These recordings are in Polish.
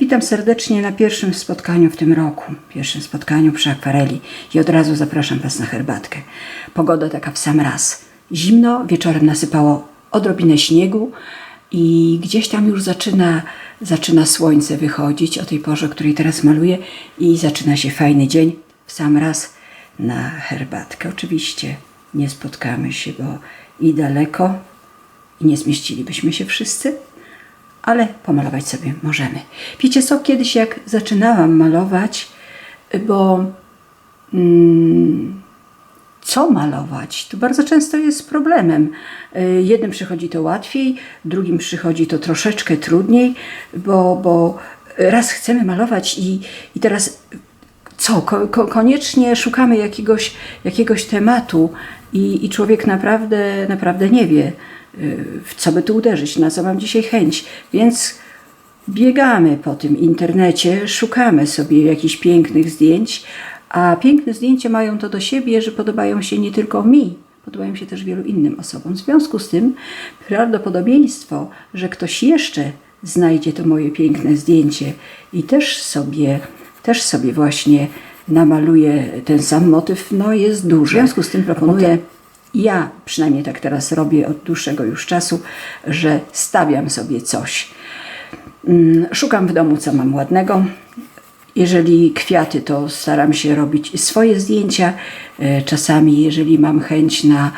Witam serdecznie na pierwszym spotkaniu w tym roku, pierwszym spotkaniu przy akwareli i od razu zapraszam Was na herbatkę. Pogoda taka w sam raz. Zimno, wieczorem nasypało odrobinę śniegu i gdzieś tam już zaczyna, zaczyna słońce wychodzić o tej porze, której teraz maluję i zaczyna się fajny dzień w sam raz na herbatkę. Oczywiście nie spotkamy się, bo i daleko i nie zmieścilibyśmy się wszyscy, ale pomalować sobie możemy. Wiecie co, kiedyś jak zaczynałam malować, bo mm, co malować, to bardzo często jest problemem. Y, Jednym przychodzi to łatwiej, drugim przychodzi to troszeczkę trudniej, bo, bo raz chcemy malować i, i teraz co, ko, ko, koniecznie szukamy jakiegoś, jakiegoś tematu i, i człowiek naprawdę, naprawdę nie wie, w co by tu uderzyć, na co mam dzisiaj chęć. Więc biegamy po tym internecie, szukamy sobie jakichś pięknych zdjęć, a piękne zdjęcia mają to do siebie, że podobają się nie tylko mi, podobają się też wielu innym osobom. W związku z tym prawdopodobieństwo, że ktoś jeszcze znajdzie to moje piękne zdjęcie i też sobie, też sobie właśnie namaluje ten sam motyw, no jest duże. W związku z tym proponuję, ja przynajmniej tak teraz robię od dłuższego już czasu, że stawiam sobie coś. Mm, Szukam w domu, co mam ładnego. Jeżeli kwiaty, to staram się robić swoje zdjęcia. E, Czasami, jeżeli mam chęć na,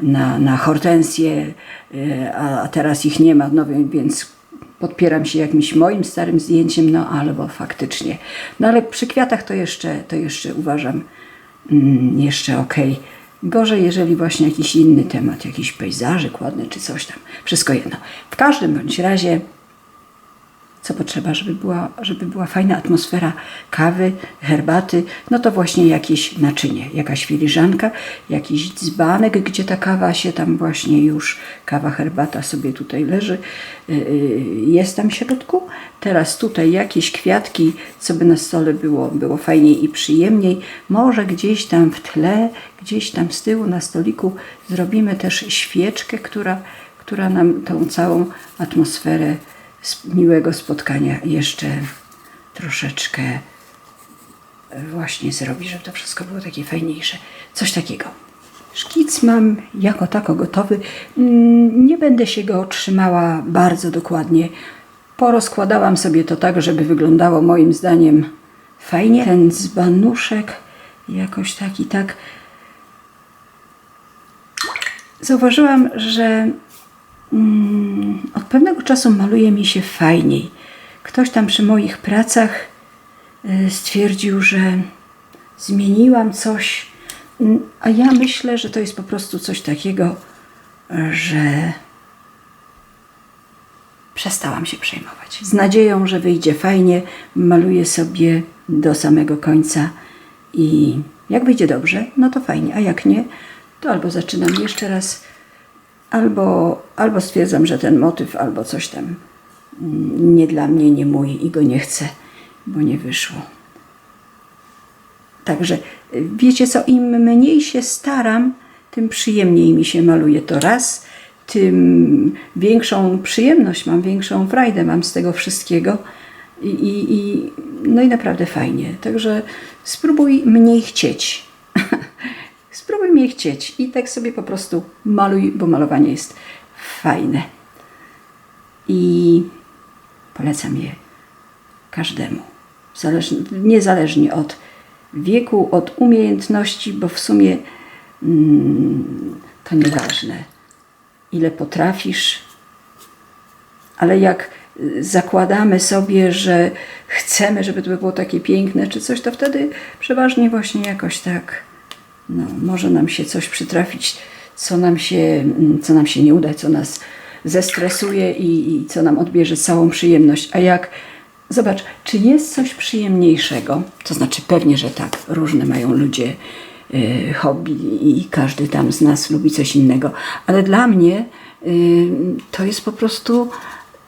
na, na hortensje, e, a teraz ich nie ma, no więc podpieram się jakimś moim starym zdjęciem, no albo faktycznie. No ale przy kwiatach to jeszcze, to jeszcze uważam mm, jeszcze okej. Gorzej, jeżeli właśnie jakiś inny temat, jakiś pejzażyk ładny czy coś tam. Wszystko jedno. W każdym bądź razie co potrzeba, żeby była, żeby była fajna atmosfera kawy, herbaty, no to właśnie jakieś naczynie, jakaś filiżanka, jakiś dzbanek, gdzie ta kawa się tam właśnie już, kawa, herbata sobie tutaj leży, yy, jest tam w środku. Teraz tutaj jakieś kwiatki, co by na stole było, było fajniej i przyjemniej. Może gdzieś tam w tle, gdzieś tam z tyłu na stoliku zrobimy też świeczkę, która, która nam tą całą atmosferę miłego spotkania jeszcze troszeczkę e, właśnie zrobi, żeby to wszystko było takie fajniejsze. Coś takiego. Szkic mam jako tako gotowy. Mm, Nie będę się go trzymała bardzo dokładnie. Porozkładałam sobie to tak, żeby wyglądało moim zdaniem fajnie. Ten dzbanuszek jakoś tak i tak zauważyłam, że od pewnego czasu maluje mi się fajniej. Ktoś tam przy moich pracach y, stwierdził, że zmieniłam coś, Mm, a ja myślę, że to jest po prostu coś takiego, że przestałam się przejmować. Z nadzieją, że wyjdzie fajnie, maluję sobie do samego końca i jak wyjdzie dobrze, no to fajnie, a jak nie, to albo zaczynam jeszcze raz, albo, albo stwierdzam, że ten motyw, albo coś tam mm, nie dla mnie, nie mój i go nie chcę, bo nie wyszło. Także y, wiecie co, im mniej się staram, tym przyjemniej mi się maluje to raz, tym większą przyjemność mam, większą frajdę mam z tego wszystkiego i, i, no i naprawdę fajnie. Także spróbuj mniej chcieć. Spróbuj mniej chcieć. I tak sobie po prostu maluj, bo malowanie jest fajne. I polecam je każdemu, zależnie, niezależnie od wieku, od umiejętności, bo w sumie mm, to nieważne, ile potrafisz, ale jak y, zakładamy sobie, że chcemy, żeby to było takie piękne czy coś, to wtedy przeważnie właśnie jakoś tak no, może nam się coś przytrafić, co nam się, mm, co nam się nie uda, co nas zestresuje i, i co nam odbierze całą przyjemność. A jak Zobacz, czy jest coś przyjemniejszego? To znaczy, pewnie, że tak. Różne mają ludzie y, hobby i każdy tam z nas lubi coś innego. Ale dla mnie y, to jest po prostu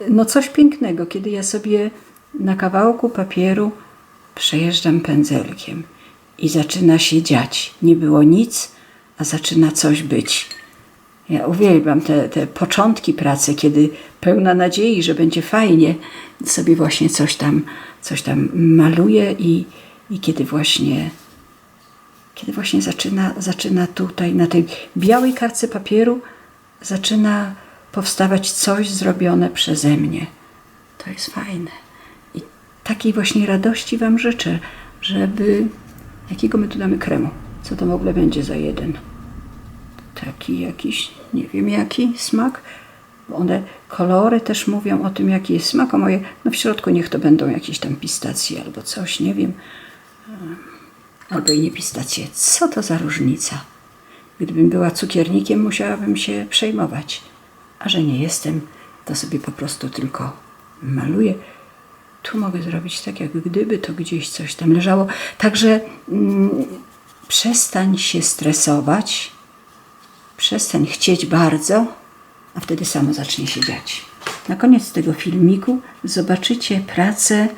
no coś pięknego, kiedy ja sobie na kawałku papieru przejeżdżam pędzelkiem i zaczyna się dziać. Nie było nic, a zaczyna coś być. Ja uwielbiam te, te początki pracy, kiedy pełna nadziei, że będzie fajnie, sobie właśnie coś tam, coś tam maluję i, i kiedy właśnie kiedy właśnie zaczyna, zaczyna tutaj na tej białej kartce papieru zaczyna powstawać coś zrobione przeze mnie. To jest fajne. I takiej właśnie radości Wam życzę, żeby. Jakiego my tu damy kremu? Co to w ogóle będzie za jeden? Taki jakiś, nie wiem jaki smak. One, kolory też mówią o tym, jaki jest smak, a moje, no w środku niech to będą jakieś tam pistacje albo coś, nie wiem. Albo i nie pistacje. Co to za różnica? Gdybym była cukiernikiem, musiałabym się przejmować. A że nie jestem, to sobie po prostu tylko maluję. Tu mogę zrobić tak, jak gdyby to gdzieś coś tam leżało. Także mm, przestań się stresować, przestań chcieć bardzo, a wtedy samo zacznie się dziać. Na koniec tego filmiku zobaczycie prace,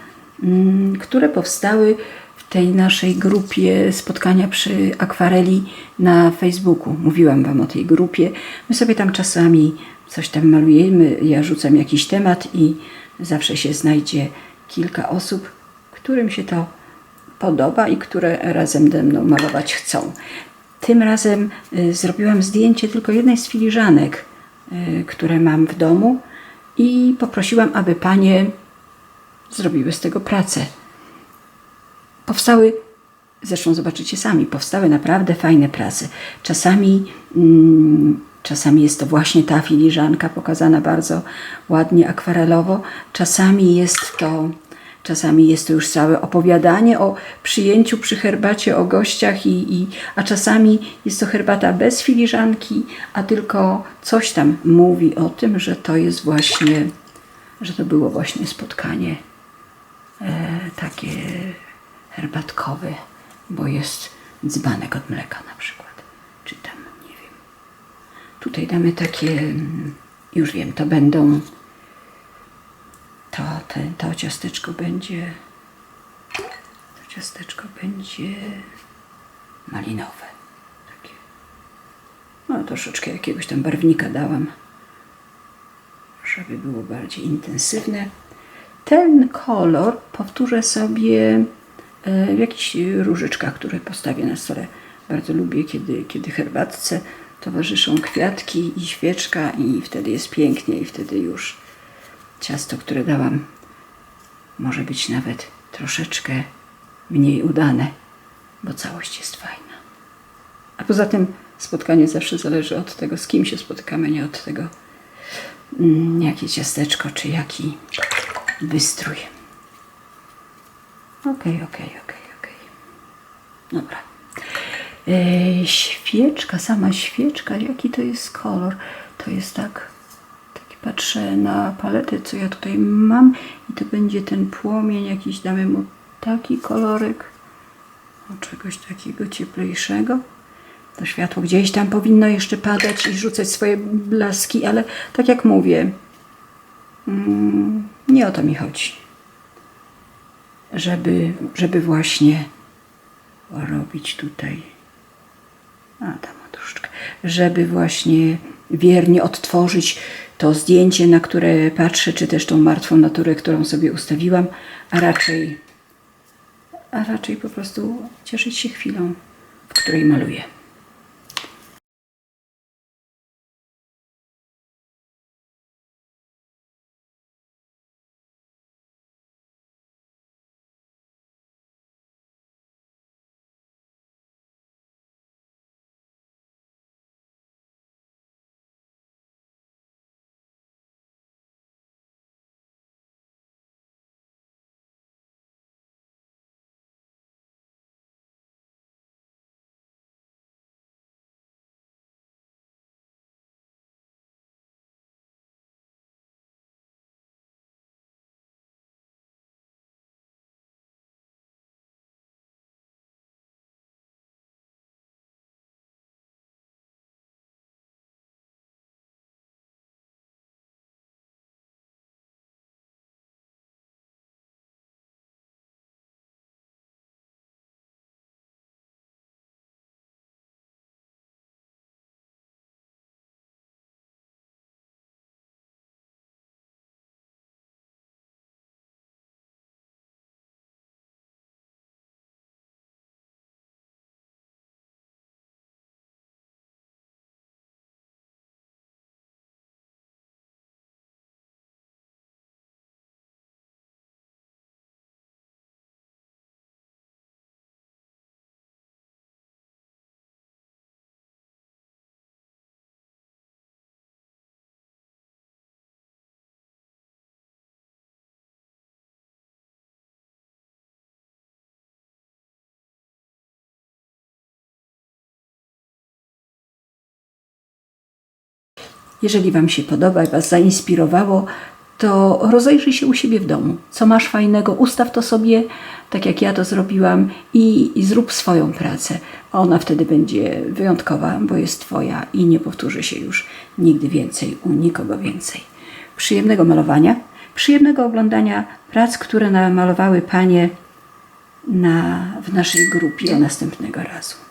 mm, które powstały w tej naszej grupie spotkania przy akwareli na Facebooku. Mówiłam Wam o tej grupie. My sobie tam czasami coś tam malujemy, ja rzucam jakiś temat i zawsze się znajdzie kilka osób, którym się to podoba i które razem ze mną malować chcą. Tym razem y, zrobiłam zdjęcie tylko jednej z filiżanek, y, które mam w domu i poprosiłam, aby panie zrobiły z tego pracę. Powstały, zresztą zobaczycie sami, powstały naprawdę fajne prace. Czasami, mm, czasami jest to właśnie ta filiżanka pokazana bardzo ładnie akwarelowo, czasami jest to Czasami jest to już całe opowiadanie o przyjęciu przy herbacie, o gościach, i, i, a czasami jest to herbata bez filiżanki, a tylko coś tam mówi o tym, że to jest właśnie, że to było właśnie spotkanie e, takie herbatkowe, bo jest dzbanek od mleka na przykład, czy tam, nie wiem. Tutaj damy takie, już wiem, to będą to, to ciasteczko będzie to ciasteczko będzie malinowe. Takie. No troszeczkę jakiegoś tam barwnika dałam, żeby było bardziej intensywne. Ten kolor powtórzę sobie e, w jakichś różyczkach, które postawię na stole. Bardzo lubię, kiedy, kiedy herbatce towarzyszą kwiatki i świeczka i wtedy jest pięknie i wtedy już ciasto, które dałam, może być nawet troszeczkę mniej udane, bo całość jest fajna. A poza tym spotkanie zawsze zależy od tego, z kim się spotykamy, nie od tego, mm, jakie ciasteczko, czy jaki wystrój. Okej, okay, okej, okay, okej, okay, okej. Dobra. E, świeczka, sama świeczka, jaki to jest kolor? To jest tak patrzę na paletę, co ja tutaj mam i to będzie ten płomień, jakiś damy mu taki kolorek, o czegoś takiego cieplejszego. To światło gdzieś tam powinno jeszcze padać i rzucać swoje blaski, ale tak jak mówię, mm, nie o to mi chodzi. Żeby, żeby właśnie robić tutaj, a tam troszeczkę, żeby właśnie wiernie odtworzyć to zdjęcie, na które patrzę, czy też tą martwą naturę, którą sobie ustawiłam, a raczej, a raczej po prostu cieszyć się chwilą, w której maluję. Jeżeli Wam się podoba i Was zainspirowało, to rozejrzyj się u siebie w domu. Co masz fajnego, ustaw to sobie, tak jak ja to zrobiłam, i, i zrób swoją pracę. Ona wtedy będzie wyjątkowa, bo jest Twoja i nie powtórzy się już nigdy więcej u nikogo więcej. Przyjemnego malowania, przyjemnego oglądania prac, które namalowały Panie na, w naszej grupie. Następnego razu.